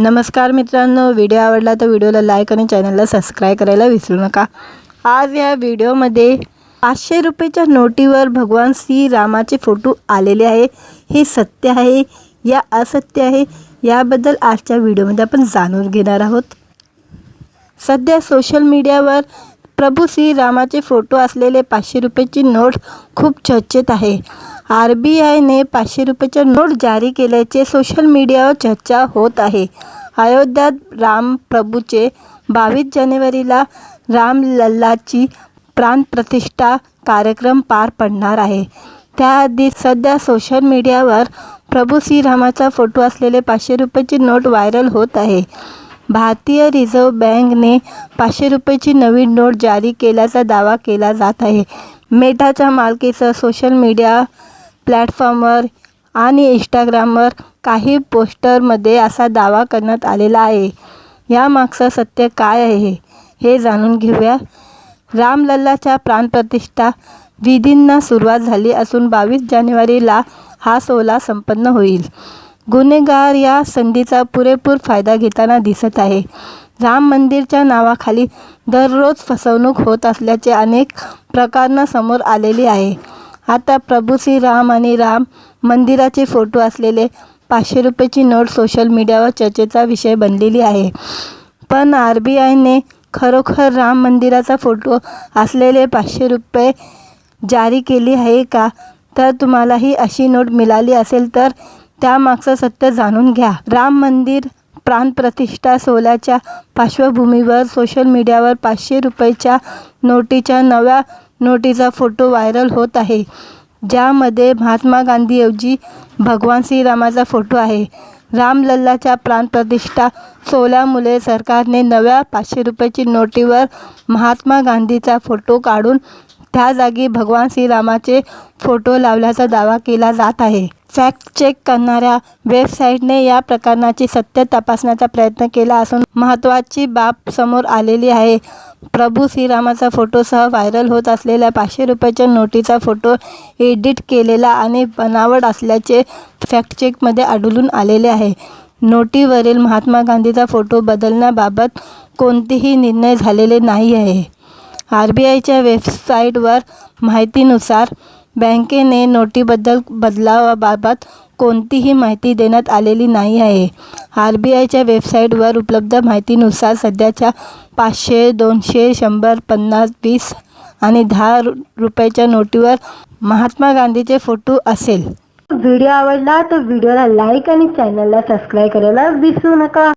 नमस्कार मित्रांनो व्हिडिओ आवडला तर व्हिडिओला लाईक आणि चॅनलला सबस्क्राईब करायला विसरू नका. आज या व्हिडिओमध्ये पाचशे रुपयेच्या नोटीवर भगवान श्रीरामाचे फोटो आलेले आहे. हे सत्य आहे या असत्य आहे याबद्दल आजच्या व्हिडिओमध्ये आपण जाणून घेणार आहोत. सध्या सोशल मीडियावर प्रभू श्रीरामाचे फोटो असलेले पाचशे रुपयाची नोट खूप चर्चेत आहे. आर बी आयने पाचशे रुपयाच्या नोट जारी केल्याचे सोशल मीडियावर चर्चा होत आहे. अयोध्यात राम प्रभूचे बावीस जानेवारीला रामलल्लाची प्राणप्रतिष्ठा कार्यक्रम पार पडणार आहे. त्याआधी सध्या सोशल मीडियावर प्रभू श्रीरामाचा फोटो असलेले पाचशे रुपयाची नोट व्हायरल होत आहे. भारतीय रिझर्व्ह बँकने पाचशे रुपयाची नवीन नोट जारी केल्याचा दावा केला जात आहे. मेटाच्या मालकीसह सोशल मीडिया प्लॅटफॉर्मवर आणि इंस्टाग्रामवर काही पोस्टरमध्ये असा दावा करण्यात आलेला आहे. यामागचं सत्य काय आहे हे जाणून घेऊया. रामलल्लाच्या प्राणप्रतिष्ठा विधींना सुरुवात झाली असून बावीस जानेवारीला हा सोहळा संपन्न होईल. गुन्हेगार या संधीचा पुरेपूर फायदा घेताना दिसत आहे. राम मंदिरच्या नावाखाली दररोज फसवणूक होत असल्याचे अनेक प्रकरणं समोर आलेली आहे. आता प्रभू श्रीराम आणि राम मंदिराचे फोटो असलेले पाचशे रुपयाची नोट सोशल मीडियावर चर्चेचा विषय बनलेली आहे. पण आर बी आयने खरोखर राम मंदिराचा फोटो असलेले पाचशे रुपये जारी केली आहे का? तर तुम्हालाही अशी नोट मिळाली असेल तर त्यामागचं सत्य जाणून घ्या. राम मंदिर प्राणप्रतिष्ठा सोहळ्याच्या पार्श्वभूमीवर सोशल मीडियावर पाचशे रुपयाच्या नोटीच्या नव्या नोटीचा फोटो व्हायरल होत आहे ज्यामध्ये महात्मा गांधीऐवजी भगवान श्रीरामाचा फोटो आहे. रामलल्लाच्या प्राणप्रतिष्ठा सोहळ्यामुळे सरकारने नव्या पाचशे रुपयाची नोटीवर महात्मा गांधीचा फोटो काढून ह्या जागी भगवान श्रीरामाचे फोटो लावल्याचा दावा केला जात आहे. फॅक्ट चेक करणाऱ्या वेबसाईटने या प्रकरणाची सत्य तपासण्याचा प्रयत्न केला असून महत्त्वाची बाब समोर आलेली आहे. प्रभू श्रीरामाचा फोटोसह व्हायरल होत असलेल्या पाचशे रुपयाच्या नोटीचा फोटो एडिट केलेला आणि बनावट असल्याचे फॅक्ट चेकमध्ये आढळून आलेले आहे. नोटीवरील महात्मा गांधीचा फोटो बदलण्याबाबत कोणतेही निर्णय झालेले नाही आहे. आर बी आयच्या वेबसाईटवर माहितीनुसार बँकेने नोटीबद्दल बदलावाबाबत कोणतीही माहिती देण्यात आलेली नाही आहे. आर बी आयच्या वेबसाईटवर उपलब्ध माहितीनुसार सध्याच्या पाचशे दोनशे शंभर पन्नास वीस आणि दहा रुपयाच्या नोटीवर महात्मा गांधीचे फोटो असेल. व्हिडिओ आवडला तर व्हिडिओला लाईक आणि चॅनलला सबस्क्राईब करायला विसरू नका.